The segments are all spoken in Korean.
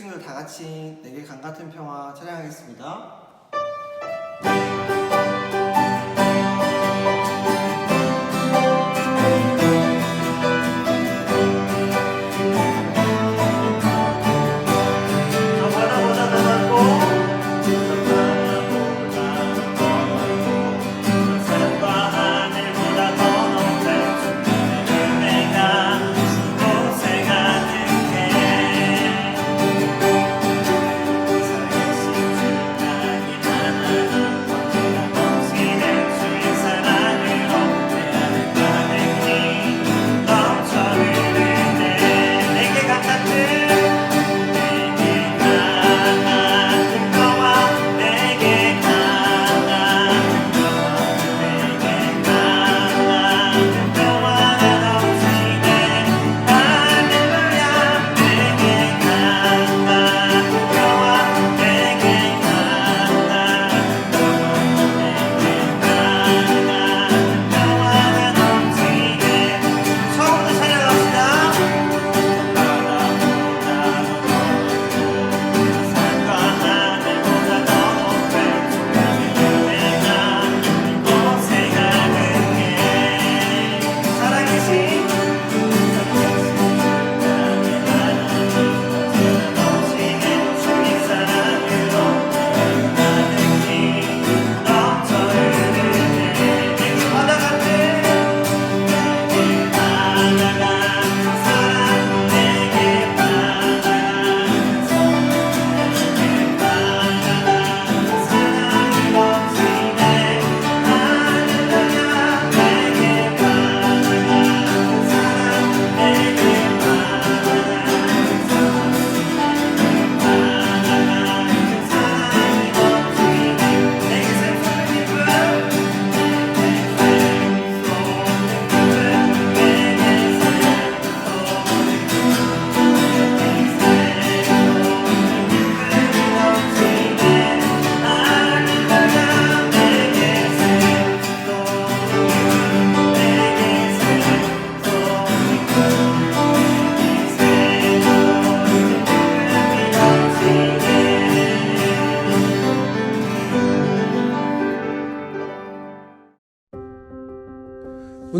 친구들 다 같이 내게 강 같은 평화 찬양하겠습니다.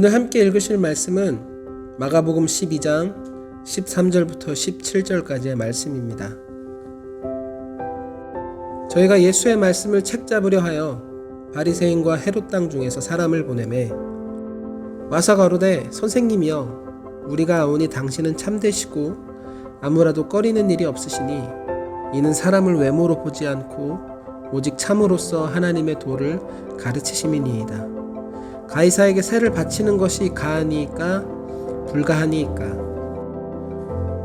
오늘 함께 읽으실 말씀은 마가복음 12장 13절부터 17절까지의 말씀입니다. 저희가 예수의 말씀을 책 잡으려 하여 바리새인과 헤롯 땅 중에서 사람을 보내매 와서 가로되 선생님이여 우리가 아오니 당신은 참되시고 아무라도 꺼리는 일이 없으시니 이는 사람을 외모로 보지 않고 오직 참으로써 하나님의 도를 가르치심이니이다. 가이사에게 세를 바치는 것이 가하니까 불가하니까.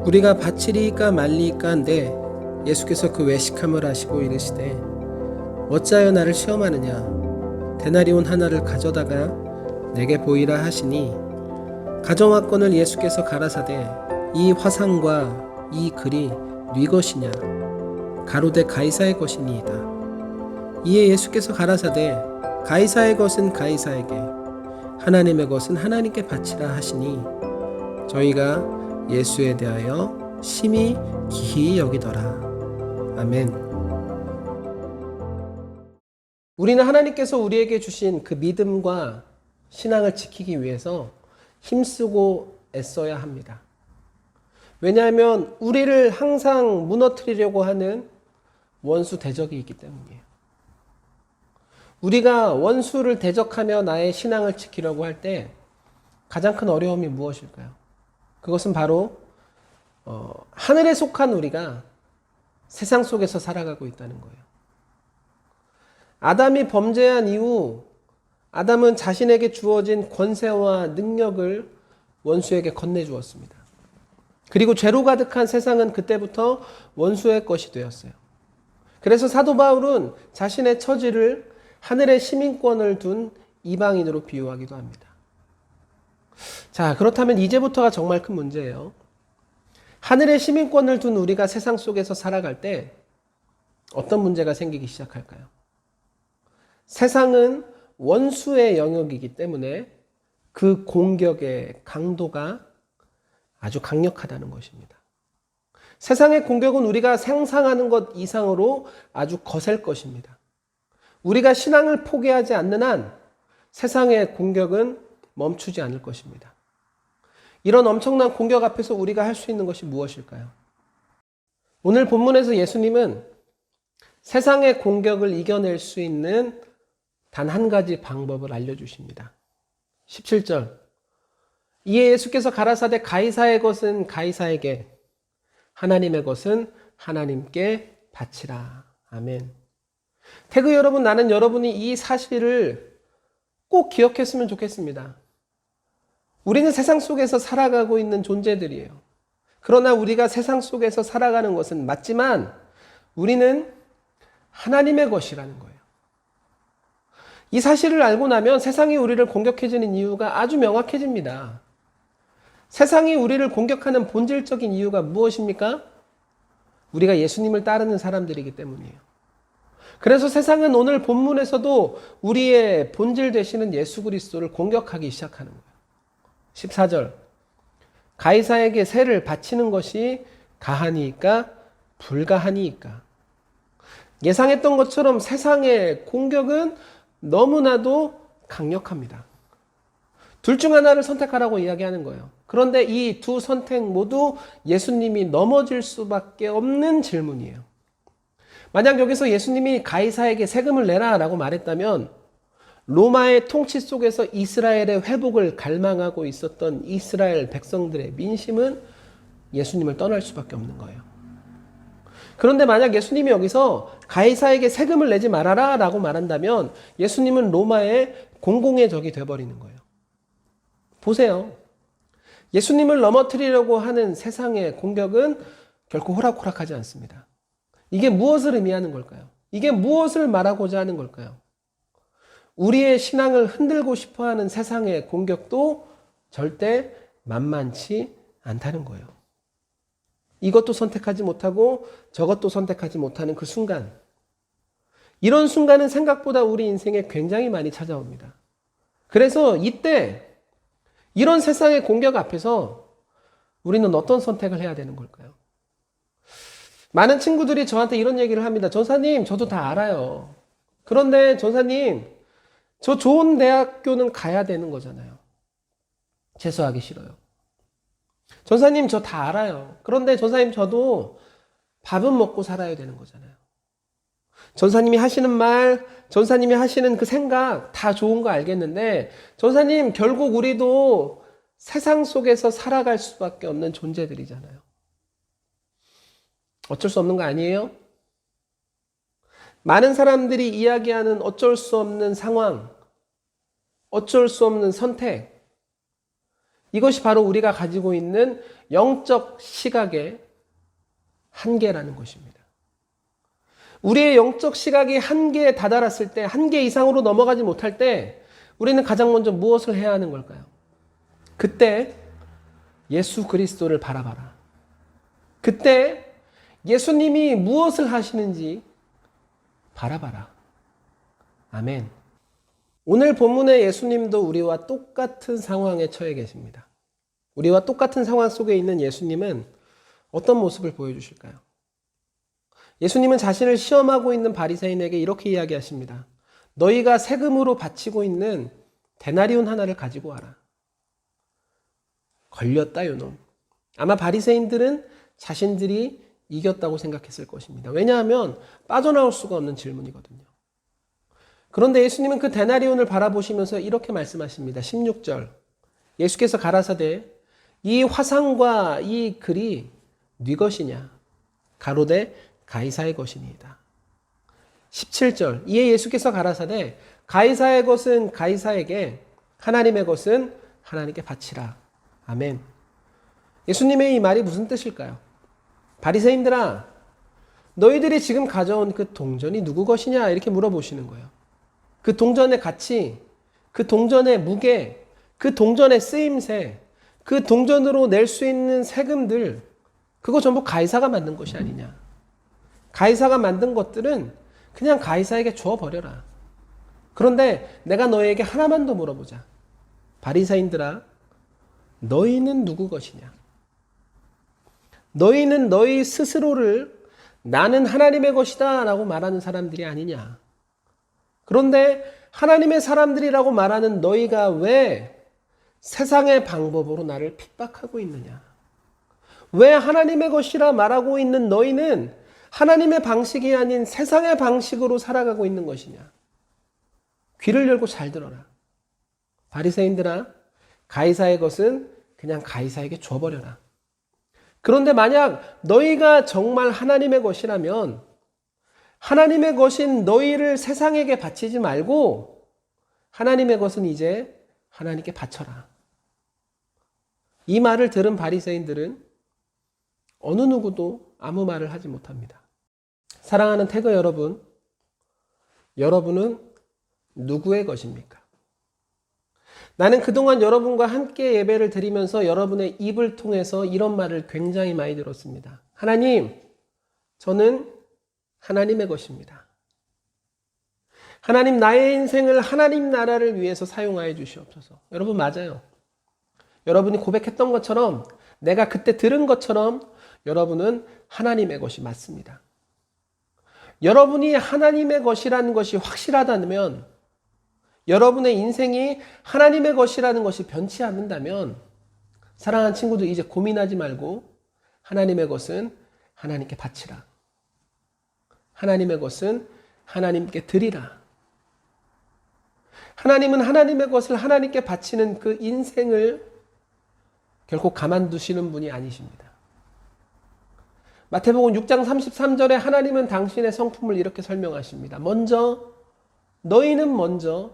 우리가 바치리이까 말리이까 한데 예수께서 그 외식함을 하시고 이르시되 어찌하여 나를 시험하느냐? 데나리온 하나를 가져다가 내게 보이라 하시니 가정화권을 예수께서 가라사대 이 화상과 이 글이 네 것이냐? 가로되 가이사의 것이니이다. 이에 예수께서 가라사대 가이사의 것은 가이사에게 하나님의 것은 하나님께 바치라 하시니 저희가 예수에 대하여 심히 기히 여기더라. 아멘. 우리는 하나님께서 우리에게 주신 그 믿음과 신앙을 지키기 위해서 힘쓰고 애써야 합니다. 왜냐하면 우리를 항상 무너뜨리려고 하는 원수 대적이 있기 때문이에요. 우리가 원수를 대적하며 나의 신앙을 지키려고 할 때 가장 큰 어려움이 무엇일까요? 그것은 바로 어, 하늘에 속한 우리가 세상 속에서 살아가고 있다는 거예요. 아담이 범죄한 이후 아담은 자신에게 주어진 권세와 능력을 원수에게 건네주었습니다. 그리고 죄로 가득한 세상은 그때부터 원수의 것이 되었어요. 그래서 사도 바울은 자신의 처지를 하늘의 시민권을 둔 이방인으로 비유하기도 합니다. 자, 그렇다면 이제부터가 정말 큰 문제예요. 하늘의 시민권을 둔 우리가 세상 속에서 살아갈 때 어떤 문제가 생기기 시작할까요? 세상은 원수의 영역이기 때문에 그 공격의 강도가 아주 강력하다는 것입니다. 세상의 공격은 우리가 상상하는 것 이상으로 아주 거셀 것입니다. 우리가 신앙을 포기하지 않는 한 세상의 공격은 멈추지 않을 것입니다. 이런 엄청난 공격 앞에서 우리가 할 수 있는 것이 무엇일까요? 오늘 본문에서 예수님은 세상의 공격을 이겨낼 수 있는 단 한 가지 방법을 알려주십니다. 17절. 이에 예수께서 가라사대 가이사의 것은 가이사에게, 하나님의 것은 하나님께 바치라. 아멘. 태그 여러분, 나는 여러분이 이 사실을 꼭 기억했으면 좋겠습니다. 우리는 세상 속에서 살아가고 있는 존재들이에요. 그러나 우리가 세상 속에서 살아가는 것은 맞지만 우리는 하나님의 것이라는 거예요. 이 사실을 알고 나면 세상이 우리를 공격해주는 이유가 아주 명확해집니다. 세상이 우리를 공격하는 본질적인 이유가 무엇입니까? 우리가 예수님을 따르는 사람들이기 때문이에요. 그래서 세상은 오늘 본문에서도 우리의 본질 되시는 예수 그리스도를 공격하기 시작하는 거예요. 14절. 가이사에게 세를 바치는 것이 가하니까 불가하니까. 예상했던 것처럼 세상의 공격은 너무나도 강력합니다. 둘 중 하나를 선택하라고 이야기하는 거예요. 그런데 이 두 선택 모두 예수님이 넘어질 수밖에 없는 질문이에요. 만약 여기서 예수님이 가이사에게 세금을 내라라고 말했다면 로마의 통치 속에서 이스라엘의 회복을 갈망하고 있었던 이스라엘 백성들의 민심은 예수님을 떠날 수밖에 없는 거예요. 그런데 만약 예수님이 여기서 가이사에게 세금을 내지 말아라 라고 말한다면 예수님은 로마의 공공의 적이 되어버리는 거예요. 보세요. 예수님을 넘어뜨리려고 하는 세상의 공격은 결코 호락호락하지 않습니다. 이게 무엇을 의미하는 걸까요? 이게 무엇을 말하고자 하는 걸까요? 우리의 신앙을 흔들고 싶어 하는 세상의 공격도 절대 만만치 않다는 거예요. 이것도 선택하지 못하고 저것도 선택하지 못하는 그 순간. 이런 순간은 생각보다 우리 인생에 굉장히 많이 찾아옵니다. 그래서 이때 이런 세상의 공격 앞에서 우리는 어떤 선택을 해야 되는 걸까요? 많은 친구들이 저한테 이런 얘기를 합니다. 전사님, 저도 다 알아요. 그런데 전사님, 저 좋은 대학교는 가야 되는 거잖아요. 재수하기 싫어요. 전사님, 저 다 알아요. 그런데 전사님, 저도 밥은 먹고 살아야 되는 거잖아요. 전사님이 하시는 말, 전사님이 하시는 그 생각 다 좋은 거 알겠는데, 전사님, 결국 우리도 세상 속에서 살아갈 수밖에 없는 존재들이잖아요. 어쩔 수 없는 거 아니에요? 많은 사람들이 이야기하는 어쩔 수 없는 상황, 어쩔 수 없는 선택. 이것이 바로 우리가 가지고 있는 영적 시각의 한계라는 것입니다. 우리의 영적 시각이 한계에 다다랐을 때, 한계 이상으로 넘어가지 못할 때, 우리는 가장 먼저 무엇을 해야 하는 걸까요? 그때 예수 그리스도를 바라봐라. 그때 예수님이 무엇을 하시는지 바라봐라. 아멘. 오늘 본문의 예수님도 우리와 똑같은 상황에 처해 계십니다. 우리와 똑같은 상황 속에 있는 예수님은 어떤 모습을 보여주실까요? 예수님은 자신을 시험하고 있는 바리새인에게 이렇게 이야기하십니다. 너희가 세금으로 바치고 있는 데나리온 하나를 가지고 와라. 걸렸다 요놈. 아마 바리새인들은 자신들이 이겼다고 생각했을 것입니다. 왜냐하면 빠져나올 수가 없는 질문이거든요. 그런데 예수님은 그 데나리온을 바라보시면서 이렇게 말씀하십니다. 16절. 예수께서 가라사대 이 화상과 이 글이 네 것이냐? 가로되 가이사의 것이니이다. 17절. 이에 예수께서 가라사대 가이사의 것은 가이사에게 하나님의 것은 하나님께 바치라. 아멘. 예수님의 이 말이 무슨 뜻일까요? 바리새인들아, 너희들이 지금 가져온 그 동전이 누구 것이냐 이렇게 물어보시는 거예요. 그 동전의 가치, 그 동전의 무게, 그 동전의 쓰임새, 그 동전으로 낼 수 있는 세금들, 그거 전부 가이사가 만든 것이 아니냐. 가이사가 만든 것들은 그냥 가이사에게 줘 버려라. 그런데 내가 너에게 하나만 더 물어보자. 바리새인들아, 너희는 누구 것이냐? 너희는 너희 스스로를 나는 하나님의 것이다 라고 말하는 사람들이 아니냐. 그런데 하나님의 사람들이라고 말하는 너희가 왜 세상의 방법으로 나를 핍박하고 있느냐. 왜 하나님의 것이라 말하고 있는 너희는 하나님의 방식이 아닌 세상의 방식으로 살아가고 있는 것이냐. 귀를 열고 잘 들어라. 바리새인들아, 가이사의 것은 그냥 가이사에게 줘버려라. 그런데 만약 너희가 정말 하나님의 것이라면 하나님의 것인 너희를 세상에게 바치지 말고 하나님의 것은 이제 하나님께 바쳐라. 이 말을 들은 바리새인들은 어느 누구도 아무 말을 하지 못합니다. 사랑하는 태그 여러분, 여러분은 누구의 것입니까? 나는 그동안 여러분과 함께 예배를 드리면서 여러분의 입을 통해서 이런 말을 굉장히 많이 들었습니다. 하나님, 저는 하나님의 것입니다. 하나님, 나의 인생을 하나님 나라를 위해서 사용하여 주시옵소서. 여러분, 맞아요. 여러분이 고백했던 것처럼, 내가 그때 들은 것처럼, 여러분은 하나님의 것이 맞습니다. 여러분이 하나님의 것이라는 것이 확실하다면, 여러분의 인생이 하나님의 것이라는 것이 변치 않는다면 사랑하는 친구들 이제 고민하지 말고 하나님의 것은 하나님께 바치라. 하나님의 것은 하나님께 드리라. 하나님은 하나님의 것을 하나님께 바치는 그 인생을 결코 가만두시는 분이 아니십니다. 마태복음 6장 33절에 하나님은 당신의 성품을 이렇게 설명하십니다. 먼저 너희는 먼저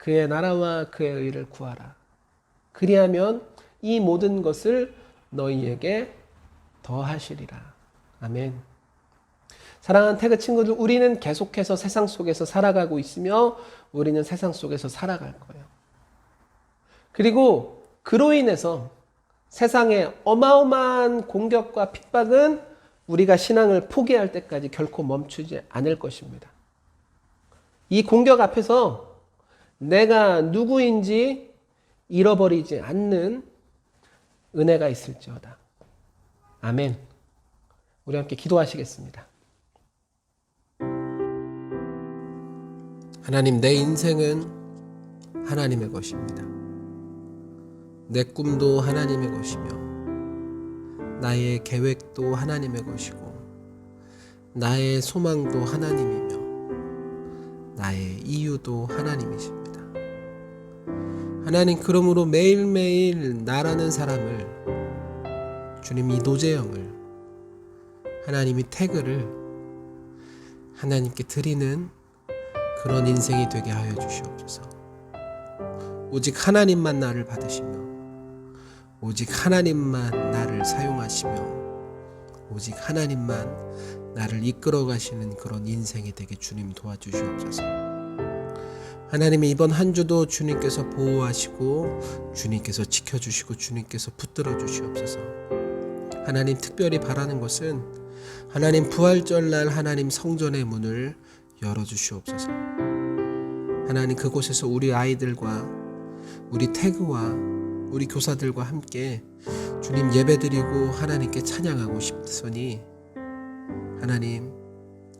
그의 나라와 그의 의를 구하라. 그리하면 이 모든 것을 너희에게 더하시리라. 아멘. 사랑하는 태그 친구들, 우리는 계속해서 세상 속에서 살아가고 있으며 우리는 세상 속에서 살아갈 거예요. 그리고 그로 인해서 세상의 어마어마한 공격과 핍박은 우리가 신앙을 포기할 때까지 결코 멈추지 않을 것입니다. 이 공격 앞에서 내가 누구인지 잃어버리지 않는 은혜가 있을지어다. 아멘. 우리 함께 기도하시겠습니다. 하나님, 내 인생은 하나님의 것입니다. 내 꿈도 하나님의 것이며, 나의 계획도 하나님의 것이고, 나의 소망도 하나님이며, 나의 이유도 하나님이십니다. 하나님 그러므로 매일매일 나라는 사람을 주님 이 노재영을 하나님이 태그를 하나님께 드리는 그런 인생이 되게 하여 주시옵소서. 오직 하나님만 나를 받으시며 오직 하나님만 나를 사용하시며 오직 하나님만 나를 이끌어 가시는 그런 인생이 되게 주님 도와주시옵소서. 하나님이 이번 한 주도 주님께서 보호하시고 주님께서 지켜주시고 주님께서 붙들어 주시옵소서. 하나님 특별히 바라는 것은 하나님 부활절 날 하나님 성전의 문을 열어 주시옵소서. 하나님 그곳에서 우리 아이들과 우리 태그와 우리 교사들과 함께 주님 예배드리고 하나님께 찬양하고 싶으니 하나님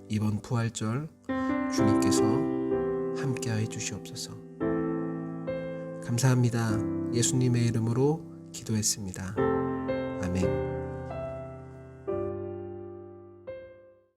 이번 부활절 주님께서 함께하여 주시옵소서. 감사합니다. 예수님의 이름으로 기도했습니다. 아멘.